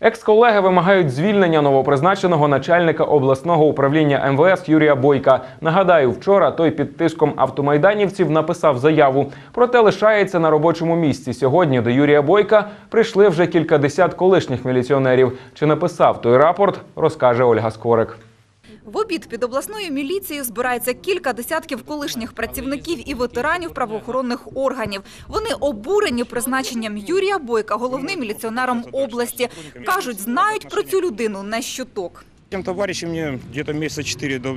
Екс-колеги вимагають звільнення новопризначеного начальника обласного управління МВС Юрія Бойка. Нагадаю, вчора той під тиском автомайданівців написав заяву, проте лишається на робочому місці. Сьогодні до Юрія Бойка прийшли вже кількадесят колишніх міліціонерів. Чи написав той рапорт, розкаже Ольга Скорик. В обід під обласною міліцією збирається кілька десятків колишніх працівників і ветеранів правоохоронних органів. Вони обурені призначенням Юрія Бойка головним міліціонером області. Кажуть, знають про цю людину не щуток. Тим товаришем мне где-то 4 до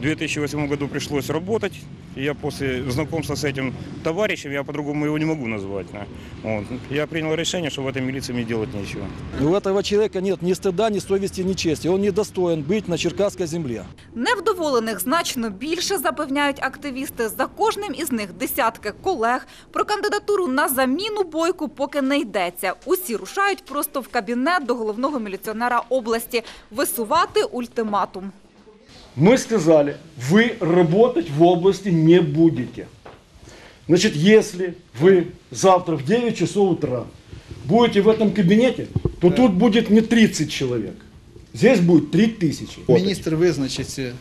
2008 году пришлось работать. И Я после знакомства с этим товарищем, я по-другому его не могу назвать. да. Вот. Я принял решение, что в этой милиции мне делать нечего. У этого человека нет ни стыда, ни совести, ни чести. Он не достоин быть на Черкасской земле. Невдоволених значно більше, запевняють активісти. За кожним із них десятки колег. Про кандидатуру на заміну бойку поки не йдеться. Усі рушають просто в кабінет до головного міліціонера області висувати ультиматум. Мы сказали, вы работать в области не будете. Значит, если вы завтра в 9 часов утра будете в этом кабинете, то тут будет не 30 человек. Здесь будет 3000. Міністр визначиться.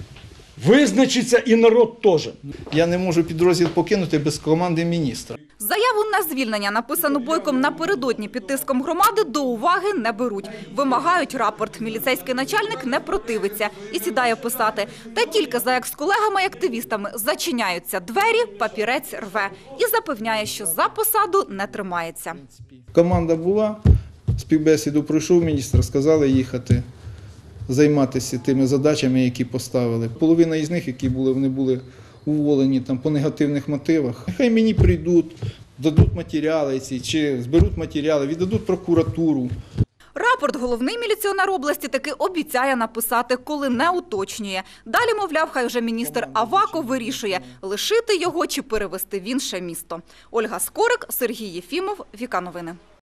Вызначится и народ тоже. Я не можу підрозділ покинути без команди міністра. Заяву на звільнення, написану бойком напередодні під тиском громади, до уваги не беруть. Вимагають рапорт. Міліцейський начальник не противиться і сідає писати. Та тільки за екс-колегами і активістами зачиняються двері, папірець рве і запевняє, що за посаду не тримається. Команда була, співбесіду пройшов міністр, сказали їхати займатися тими задачами, які поставили. Половина із них, які були, вони були уволені там по негативних мотивах. Нехай мені прийдуть, дадуть матеріали ці, чи зберуть матеріали, віддадуть прокуратуру. Рапорт головний міліціонер області таки обіцяє написати, коли не уточнює. Далі, мовляв, хай вже міністр Аваков вирішує, лишити його чи перевести в інше місто. Ольга Скорик, Сергій Єфімов, Віка Новини.